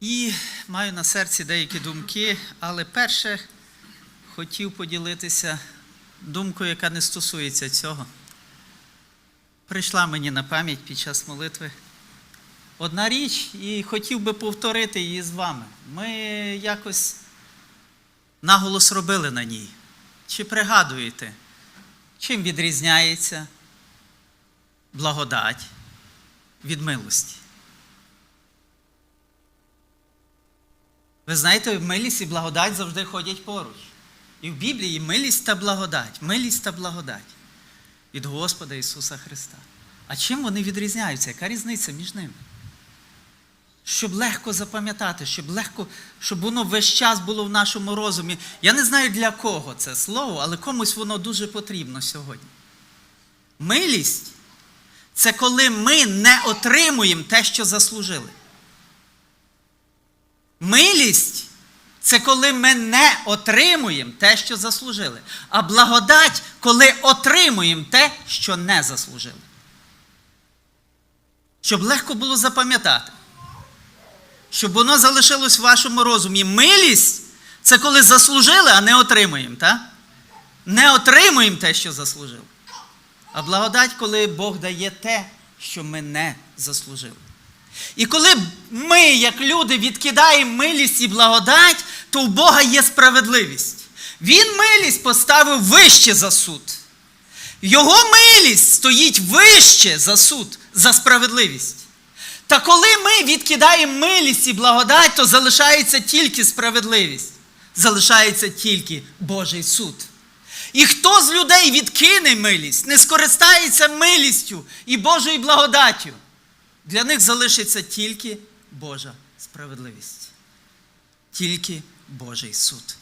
І маю на серці деякі думки, але перше хотів поділитися думкою, яка не стосується цього. Прийшла мені на пам'ять під час молитви одна річ, і хотів би повторити її з вами. Ми якось наголос робили на ній. Чи пригадуєте, чим відрізняється благодать від милості? Ви знаєте, милість і благодать завжди ходять поруч. І в Біблії милість та благодать, милість та благодать від Господа Ісуса Христа. А чим вони відрізняються? Яка різниця між ними? Щоб легко запам'ятати, щоб легко, щоб воно весь час було в нашому розумі. Я не знаю для кого це слово, але комусь воно дуже потрібно сьогодні. Милість це коли ми не отримуємо те, що заслужили. Милість це коли ми не отримуємо те, що заслужили. А благодать, коли отримуємо те, що не заслужили. Щоб легко було запам'ятати. Щоб воно залишилось в вашому розумі. Милість це коли заслужили, а не отримуємо. так? Не отримуємо те, що заслужили. А благодать, коли Бог дає те, що ми не заслужили. І коли ми, як люди, відкидаємо милість і благодать, то у Бога є справедливість. Він милість поставив вище за суд. Його милість стоїть вище за суд, за справедливість. Та коли ми відкидаємо милість і благодать, то залишається тільки справедливість, залишається тільки Божий суд. І хто з людей відкине милість, не скористається милістю і Божою благодаттю, для них залишиться тільки Божа справедливість, тільки Божий суд.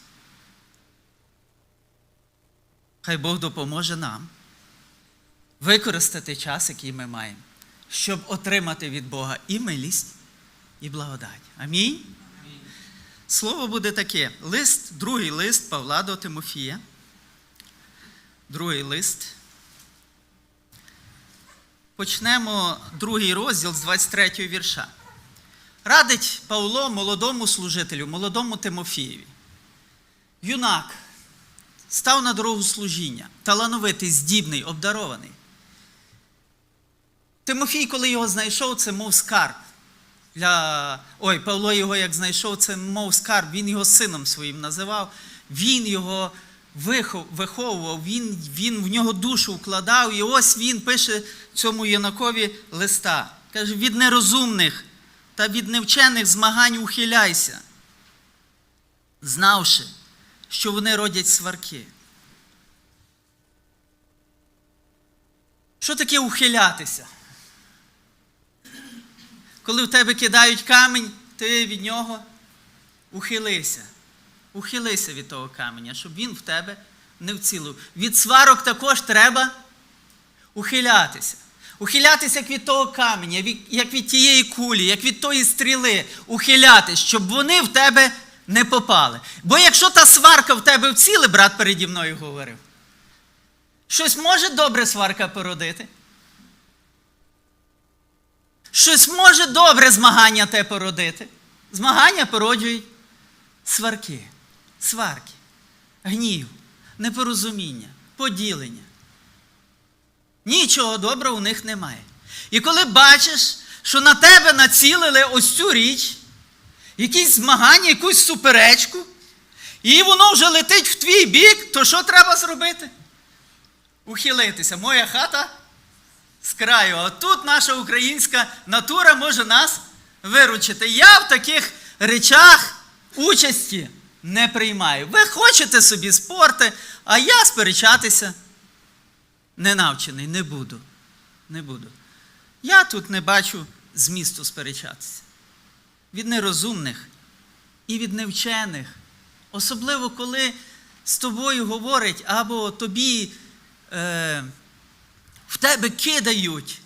Хай Бог допоможе нам використати час, який ми маємо, щоб отримати від Бога і милість, і благодать. Амінь. Слово буде таке: лист, другий лист Павла до Тимофія. Другий лист. Почнемо другий розділ з 23 вірша. Радить Павло молодому служителю, молодому Тимофієві. Юнак став на дорогу служіння, талановитий, здібний, обдарований. Тимофій, коли його знайшов, це мов скарб. Для... Ой, Павло його як знайшов, це мов скарб, він його сином своїм називав, він його виховував, він, він в нього душу вкладав, і ось він пише цьому юнакові листа. Каже, від нерозумних та від невчених змагань ухиляйся, знавши, що вони родять сварки. Що таке ухилятися? Коли в тебе кидають камінь, ти від нього ухилився. Ухилися від того каменя, щоб він в тебе не вцілив. Від сварок також треба ухилятися. Ухилятися як від того каменя, як від тієї кулі, як від тої стріли. Ухилятись, щоб вони в тебе не попали. Бо якщо та сварка в тебе вціли, брат переді мною говорив, щось може добре сварка породити? Щось може добре змагання те породити. Змагання породжують сварки, сварки, гнів, непорозуміння, поділення. Нічого доброго у них немає. І коли бачиш, що на тебе націлили ось цю річ, якісь змагання, якусь суперечку, і воно вже летить в твій бік, то що треба зробити? Ухилитися. Моя хата з краю. А тут наша українська натура може нас виручити. Я в таких речах участі не приймаю. Ви хочете собі спорти, а я сперечатися не навчений, не буду. Не буду. Я тут не бачу змісту сперечатися. Від нерозумних і від невчених. Особливо, коли з тобою говорять або тобі. Е, в тебе кидають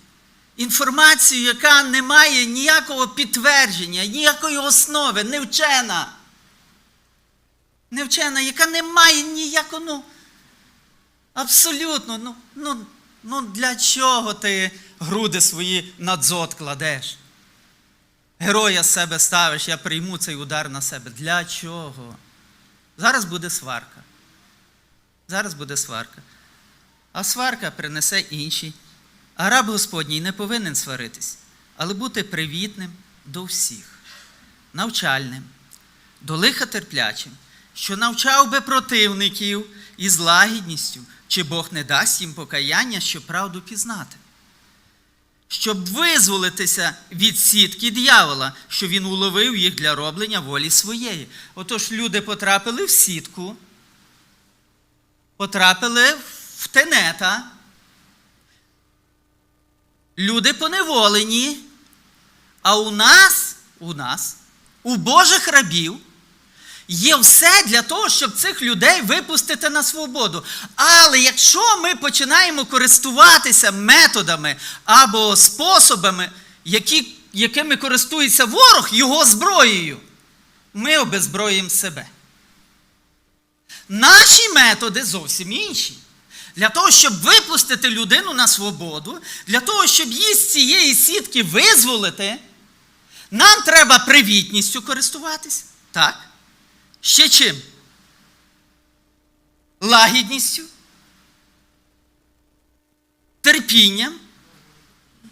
інформацію, яка не має ніякого підтвердження, ніякої основи, невчена. Невчена, яка не має ніякого, ну, абсолютно, ну, ну, ну для чого ти груди свої на дзот кладеш? героя з себе ставиш, я прийму цей удар на себе. Для чого? Зараз буде сварка. Зараз буде сварка. А сварка принесе інший. А раб Господній не повинен сваритись, але бути привітним до всіх, навчальним, до лиха терплячим, що навчав би противників із лагідністю, чи Бог не дасть їм покаяння, щоб правду пізнати. Щоб визволитися від сітки диявола, що він уловив їх для роблення волі своєї. Отож люди потрапили в сітку, потрапили в тенета. Люди поневолені, а у нас, у нас, у Божих рабів, є все для того, щоб цих людей випустити на свободу. Але якщо ми починаємо користуватися методами або способами, які, якими користується ворог його зброєю, ми обезброїмо себе. Наші методи зовсім інші. Для того, щоб випустити людину на свободу, для того, щоб її з цієї сітки визволити, нам треба привітністю користуватися. Так? Ще чим? Лагідністю, терпінням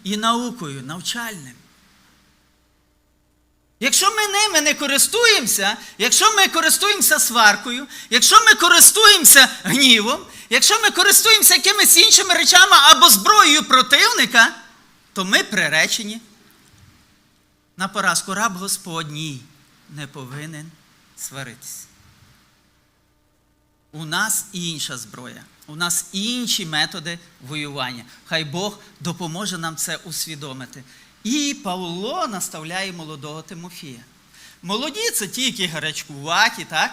і наукою, навчальним. Якщо ми ними не користуємося, якщо ми користуємося сваркою, якщо ми користуємося гнівом, якщо ми користуємося якимись іншими речами або зброєю противника, то ми приречені на поразку раб Господній не повинен сваритися. У нас інша зброя, у нас інші методи воювання. Хай Бог допоможе нам це усвідомити. І Павло наставляє молодого Тимофія. Молоді це ті, які гарячкуваті, так?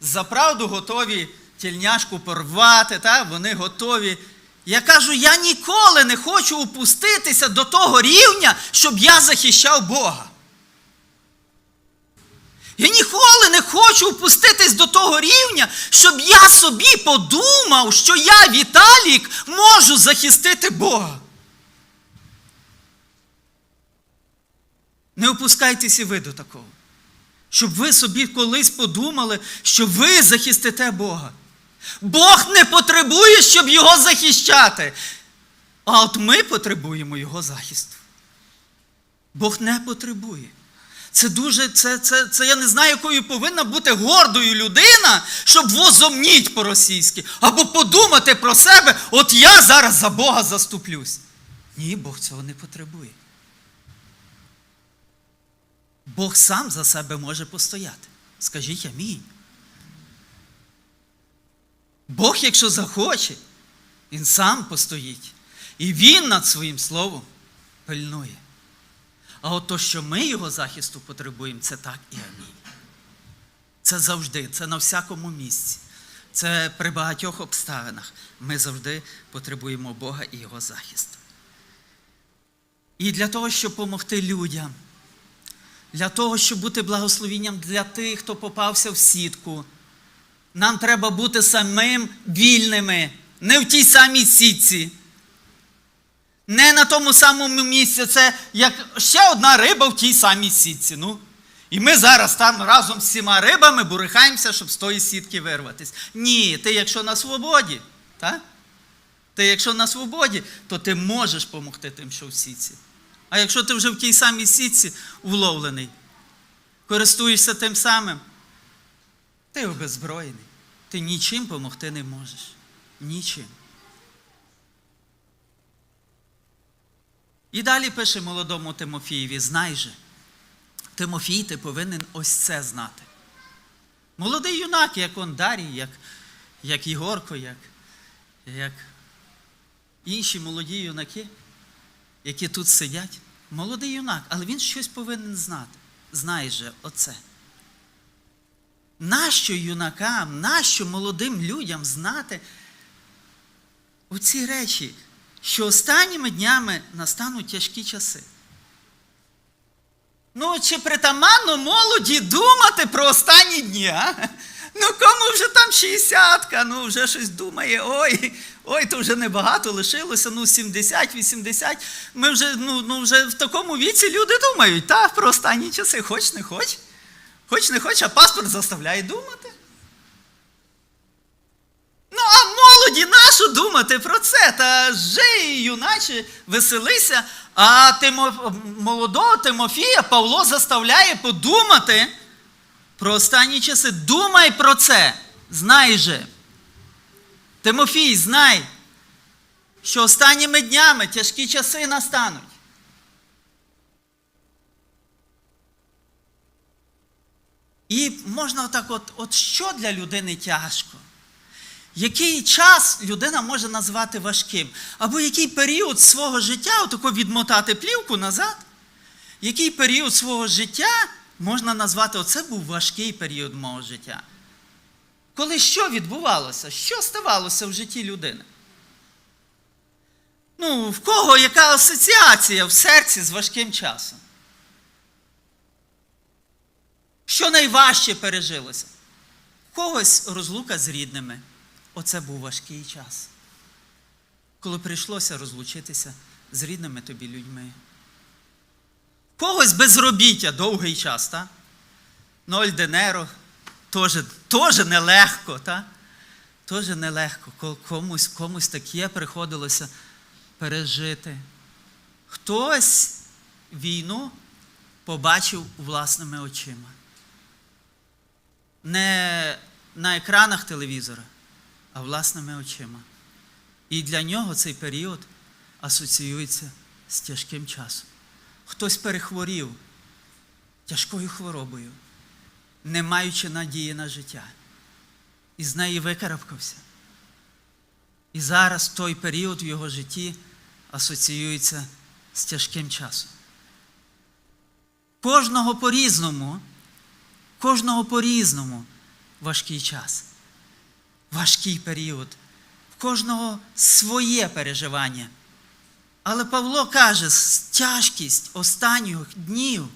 За правду готові тільняшку порвати, так? вони готові. Я кажу, я ніколи не хочу опуститися до того рівня, щоб я захищав Бога. Я ніколи не хочу опуститись до того рівня, щоб я собі подумав, що я, Віталік, можу захистити Бога. Не опускайтеся ви до такого. Щоб ви собі колись подумали, що ви захистите Бога. Бог не потребує, щоб його захищати. А от ми потребуємо його захисту. Бог не потребує. Це дуже, це, це, це я не знаю, якою повинна бути гордою людина, щоб возомніть по-російськи, або подумати про себе, от я зараз за Бога заступлюсь. Ні, Бог цього не потребує. Бог сам за себе може постояти. Скажіть амінь. Бог, якщо захоче, Він сам постоїть. І Він над своїм словом пильнує. А от то, що ми його захисту потребуємо, це так і амінь. Це завжди, це на всякому місці. Це при багатьох обставинах. Ми завжди потребуємо Бога і Його захисту. І для того, щоб допомогти людям, для того, щоб бути благословінням для тих, хто попався в сітку, нам треба бути самим вільними, не в тій самій сітці. Не на тому самому місці, це як ще одна риба в тій самій сітці. Ну. І ми зараз там разом з всіма рибами бурихаємося, щоб з тої сітки вирватися. Ні, ти якщо на свободі, так? ти якщо на свободі, то ти можеш допомогти тим, що в сітці. А якщо ти вже в тій самій сітці уловлений, користуєшся тим самим, ти обезброєний. Ти нічим допомогти не можеш. Нічим. І далі пише молодому Тимофієві, знай же, Тимофій, ти повинен ось це знати. Молодий юнак, як он Дарій, як, як Ігорко, як, як інші молоді юнаки, які тут сидять. Молодий юнак, але він щось повинен знати. Знай же оце. Нащо юнакам, нащо молодим людям знати оці речі? Що останніми днями настануть тяжкі часи. Ну, чи притаманно молоді думати про останні дні? а? Ну, кому вже там 60, ну вже щось думає, ой, ой, то вже небагато лишилося, ну 70, 80. Ми вже, ну, ну, вже в такому віці люди думають, та, про останні часи, хоч не хоч. Хоч не хоч, а паспорт заставляє думати. Ну, а молоді нашу думати про це, та жий, юначе, веселися. А Тимо, молодого Тимофія Павло заставляє подумати про останні часи. Думай про це. Знай же. Тимофій, знай, що останніми днями тяжкі часи настануть. І можна отак, от, от що для людини тяжко? Який час людина може назвати важким? Або який період свого життя, отако відмотати плівку назад, який період свого життя можна назвати, оце був важкий період мого життя? Коли що відбувалося? Що ставалося в житті людини? Ну, в кого яка асоціація в серці з важким часом? Що найважче пережилося? В когось розлука з рідними. Оце був важкий час. Коли прийшлося розлучитися з рідними тобі людьми. Когось безробіття довгий час, так? Ноль денеро, теж, нелегко, так? Теж нелегко. Комусь, комусь таке приходилося пережити. Хтось війну побачив власними очима. Не на екранах телевізора, власними очима. І для нього цей період асоціюється з тяжким часом. Хтось перехворів тяжкою хворобою, не маючи надії на життя, і з неї викарабкався. І зараз той період в його житті асоціюється з тяжким часом. Кожного по-різному, кожного по-різному важкий час, важкий період, в кожного своє переживання. Але Павло каже, тяжкість останніх днів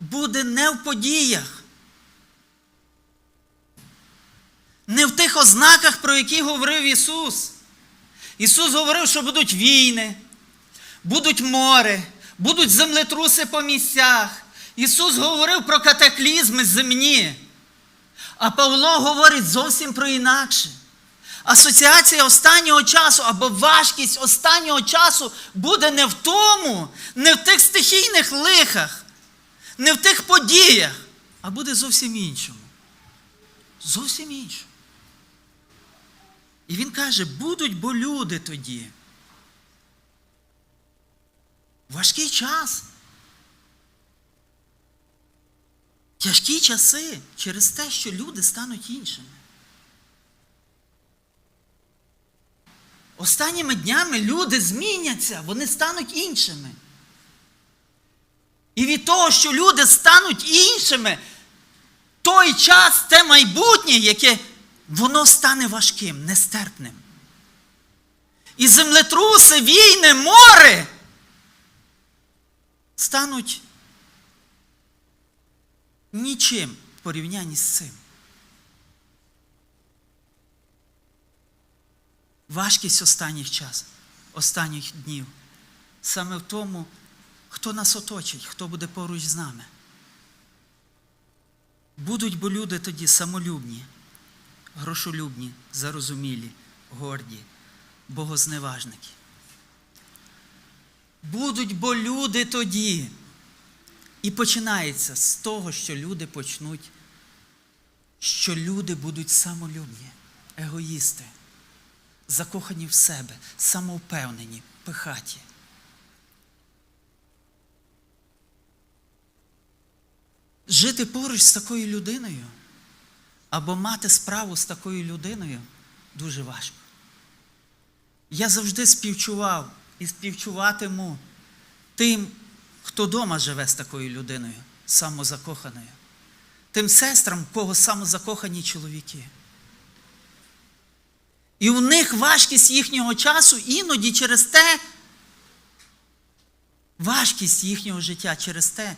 буде не в подіях, не в тих ознаках, про які говорив Ісус. Ісус говорив, що будуть війни, будуть море, будуть землетруси по місцях. Ісус говорив про катаклізми земні. А Павло говорить зовсім про інакше. Асоціація останнього часу або важкість останнього часу буде не в тому, не в тих стихійних лихах, не в тих подіях, а буде зовсім іншому. Зовсім іншому. І він каже, будуть бо люди тоді. Важкий час. Тяжкі часи через те, що люди стануть іншими. Останніми днями люди зміняться, вони стануть іншими. І від того, що люди стануть іншими, той час, те майбутнє, яке воно стане важким, нестерпним. І землетруси, війни, море стануть нічим в порівнянні з цим. Важкість останніх час, останніх днів саме в тому, хто нас оточить, хто буде поруч з нами. Будуть бо люди тоді самолюбні, грошолюбні, зарозумілі, горді, богозневажники. Будуть бо люди тоді. І починається з того, що люди почнуть, що люди будуть самолюбні, егоїсти, закохані в себе, самовпевнені, пихаті. Жити поруч з такою людиною або мати справу з такою людиною дуже важко. Я завжди співчував і співчуватиму тим, хто вдома живе з такою людиною, самозакоханою, тим сестрам, в кого самозакохані чоловіки. І у них важкість їхнього часу іноді через те, важкість їхнього життя через те,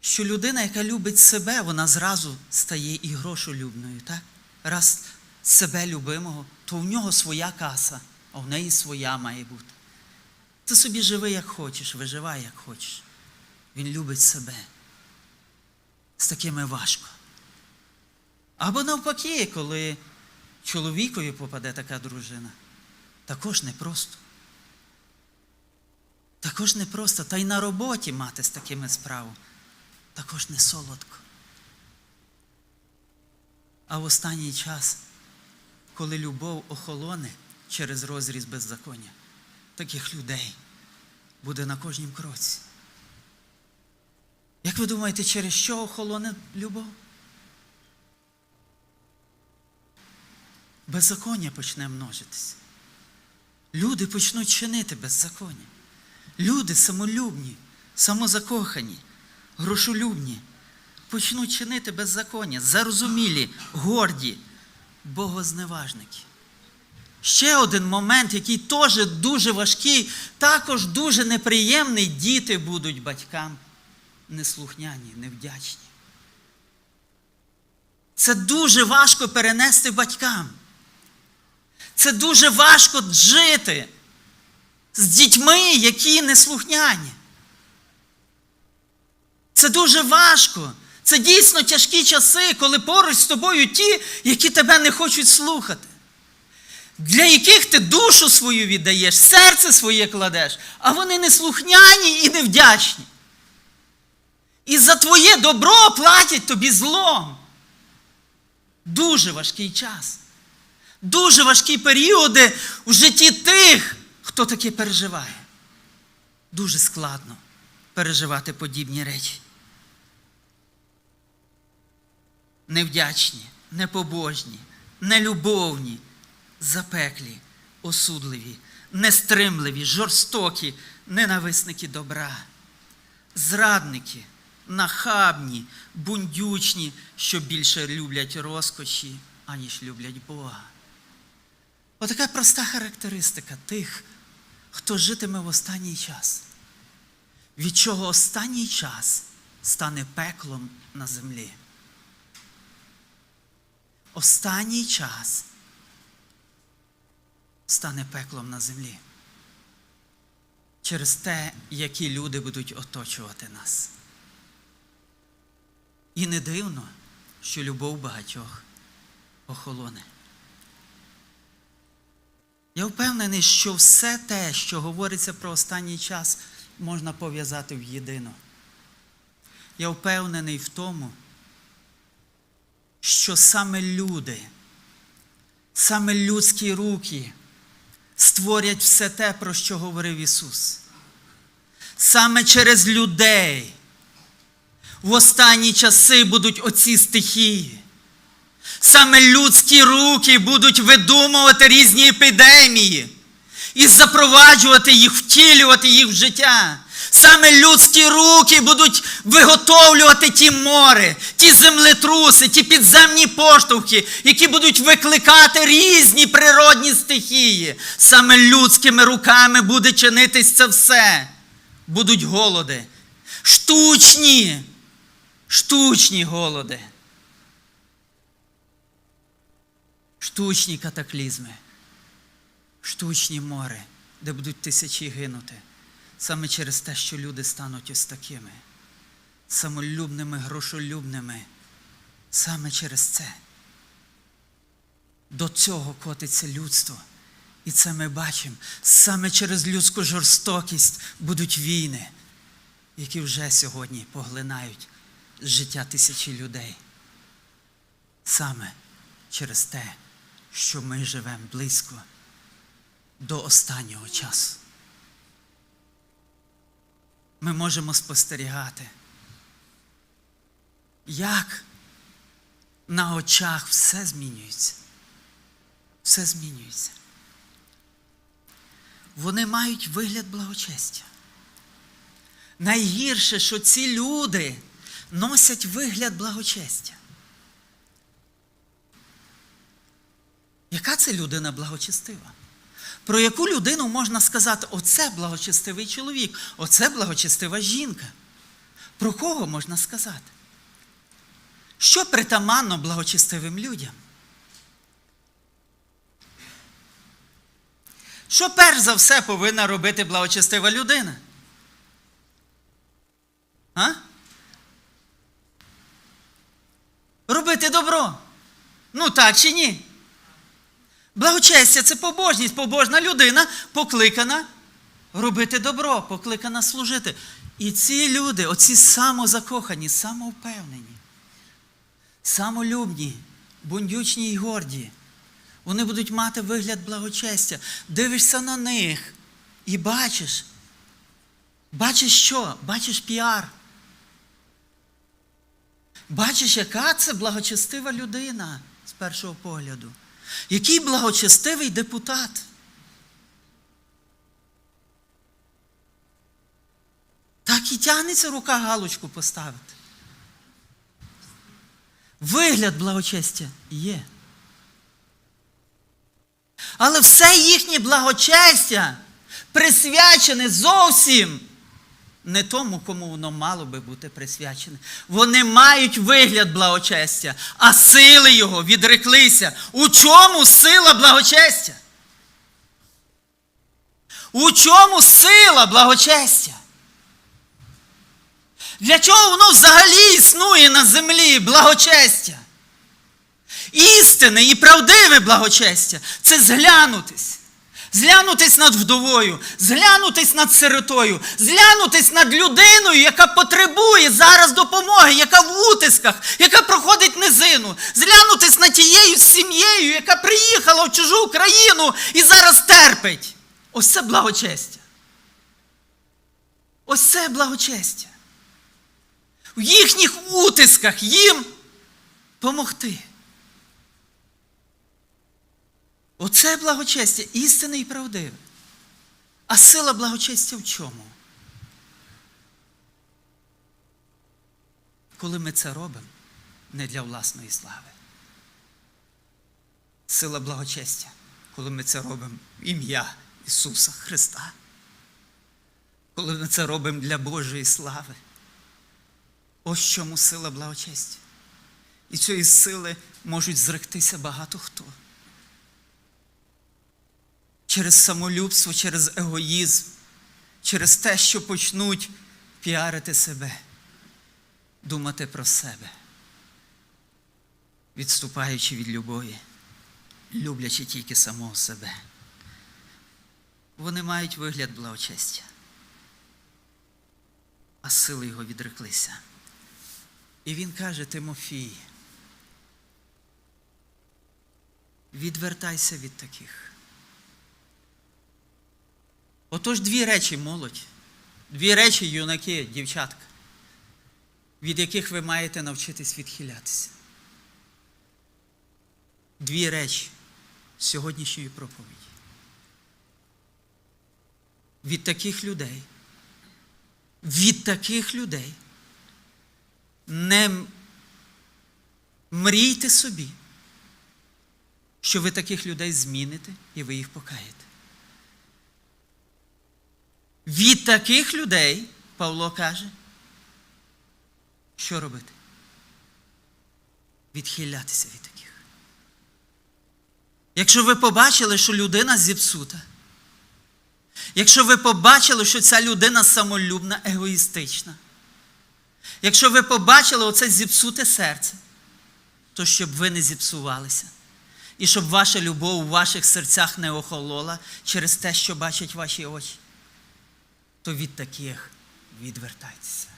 що людина, яка любить себе, вона зразу стає і грошолюбною, так? Раз себе любимого, то в нього своя каса, а в неї своя має бути. Ти собі живи як хочеш, виживай як хочеш. Він любить себе. З такими важко. Або навпаки, коли чоловікові попаде така дружина, також непросто. Також непросто. Та й на роботі мати з такими справу. Також не солодко. А в останній час, коли любов охолоне через розріз беззаконня, таких людей буде на кожнім кроці. Як ви думаєте, через що охолоне любов? Беззаконня почне множитися. Люди почнуть чинити беззаконня. Люди самолюбні, самозакохані, грошолюбні, почнуть чинити беззаконня, зарозумілі, горді, богозневажники. Ще один момент, який теж дуже важкий, також дуже неприємний, діти будуть батькам неслухняні, невдячні. Це дуже важко перенести батькам. Це дуже важко жити з дітьми, які неслухняні. Це дуже важко. Це дійсно тяжкі часи, коли поруч з тобою ті, які тебе не хочуть слухати, для яких ти душу свою віддаєш, серце своє кладеш, а вони неслухняні і невдячні. І за твоє добро платять тобі злом. Дуже важкий час. Дуже важкі періоди в житті тих, хто таке переживає. Дуже складно переживати подібні речі. Невдячні, непобожні, нелюбовні, запеклі, осудливі, нестримливі, жорстокі, ненависники добра, зрадники, нахабні, бундючні, що більше люблять розкоші, аніж люблять Бога. Отака проста характеристика тих, хто житиме в останній час, від чого останній час стане пеклом на землі. Останній час стане пеклом на землі. Через те, які люди будуть оточувати нас. І не дивно, що любов багатьох охолоне. Я впевнений, що все те, що говориться про останній час, можна пов'язати в єдино. Я впевнений в тому, що саме люди, саме людські руки створять все те, про що говорив Ісус. Саме через людей в останні часи будуть оці стихії. Саме людські руки будуть видумувати різні епідемії і запроваджувати їх, втілювати їх в життя. Саме людські руки будуть виготовлювати ті мори, ті землетруси, ті підземні поштовхи, які будуть викликати різні природні стихії. Саме людськими руками буде чинитись це все. Будуть голоди. Штучні, штучні голоди. штучні катаклізми, штучні мори, де будуть тисячі гинути, саме через те, що люди стануть ось такими, самолюбними, грошолюбними, саме через це. До цього котиться людство. І це ми бачимо. Саме через людську жорстокість будуть війни, які вже сьогодні поглинають життя тисячі людей. Саме через те, що ми живемо близько до останнього часу. Ми можемо спостерігати, як на очах все змінюється. Все змінюється. Вони мають вигляд благочестя. Найгірше, що ці люди носять вигляд благочестя. Яка це людина благочестива? Про яку людину можна сказати, оце благочестивий чоловік, оце благочестива жінка? Про кого можна сказати? Що притаманно благочестивим людям? Що перш за все повинна робити благочестива людина? А? Робити добро. Ну так чи ні? Благочестя це побожність. Побожна людина покликана робити добро, покликана служити. І ці люди, оці самозакохані, самовпевнені, самолюбні, бундючні й горді, вони будуть мати вигляд благочестя. Дивишся на них і бачиш. Бачиш що? Бачиш піар. Бачиш, яка це благочестива людина з першого погляду. Який благочестивий депутат. Так і тягнеться рука галочку поставити. Вигляд благочестя є. Але все їхнє благочестя присвячене зовсім не тому, кому воно мало би бути присвячене. Вони мають вигляд благочестя, а сили його відреклися. У чому сила благочестя? У чому сила благочестя? Для чого воно взагалі існує на землі благочестя? Істинне і правдиве благочестя це зглянутись. Зглянутись над вдовою, зглянутись над сиротою, зглянутись над людиною, яка потребує зараз допомоги, яка в утисках, яка проходить низину, зглянутись над тією сім'єю, яка приїхала в чужу країну і зараз терпить. Ось це благочестя. Ось це благочестя. В їхніх утисках їм помогти. Оце благочестя істинне і правдиве. А сила благочестя в чому? Коли ми це робимо не для власної слави. Сила благочестя, коли ми це робимо ім'я Ісуса Христа. Коли ми це робимо для Божої слави. Ось чому сила благочестя. І цієї сили можуть зректися багато хто через самолюбство, через егоїзм, через те, що почнуть піарити себе, думати про себе, відступаючи від любові, люблячи тільки самого себе. Вони мають вигляд благочестя, а сили його відреклися. І він каже Тимофій, відвертайся від таких. Отож дві речі, молодь, дві речі, юнаки, дівчатка, від яких ви маєте навчитись відхилятися. Дві речі сьогоднішньої проповіді. Від таких людей. Від таких людей. Не мрійте собі, що ви таких людей зміните і ви їх покаєте. Від таких людей, Павло каже, що робити? Відхилятися від таких. Якщо ви побачили, що людина зіпсута, якщо ви побачили, що ця людина самолюбна, егоїстична, якщо ви побачили оце зіпсуте серце, то щоб ви не зіпсувалися. І щоб ваша любов у ваших серцях не охолола через те, що бачать ваші очі то від таких відвертайтеся.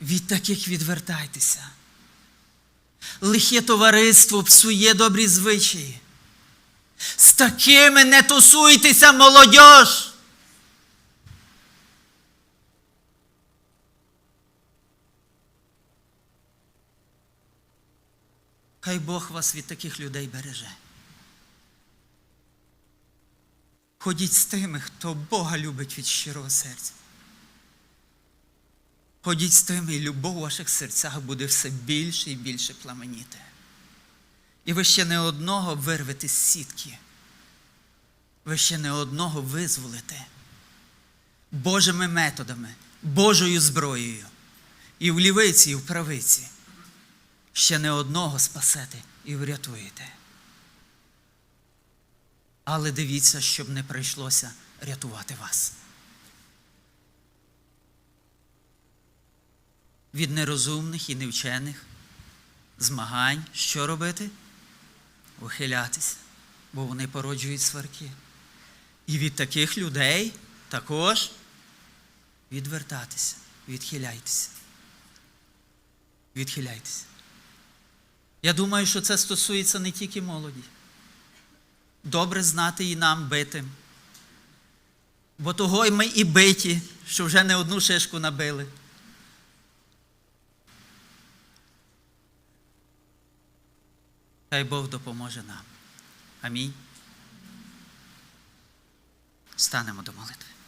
Від таких відвертайтеся. Лихе товариство псує добрі звичаї. З такими не тусуйтеся, молодь! Хай Бог вас від таких людей береже. Ходіть з тими, хто Бога любить від щирого серця. Ходіть з тими, і любов у ваших серцях буде все більше і більше пламеніти. І ви ще не одного вирвете з сітки. Ви ще не одного визволите. Божими методами, Божою зброєю. І в лівиці, і в правиці. Ще не одного спасете і врятуєте. Але дивіться, щоб не прийшлося рятувати вас. Від нерозумних і невчених змагань що робити? Ухилятися, бо вони породжують сварки. І від таких людей також відвертатися, відхиляйтеся. Відхиляйтеся. Я думаю, що це стосується не тільки молоді. Добре знати і нам битим. Бо того й ми і биті, що вже не одну шишку набили. Хай Бог допоможе нам. Амінь. Станемо до молитви.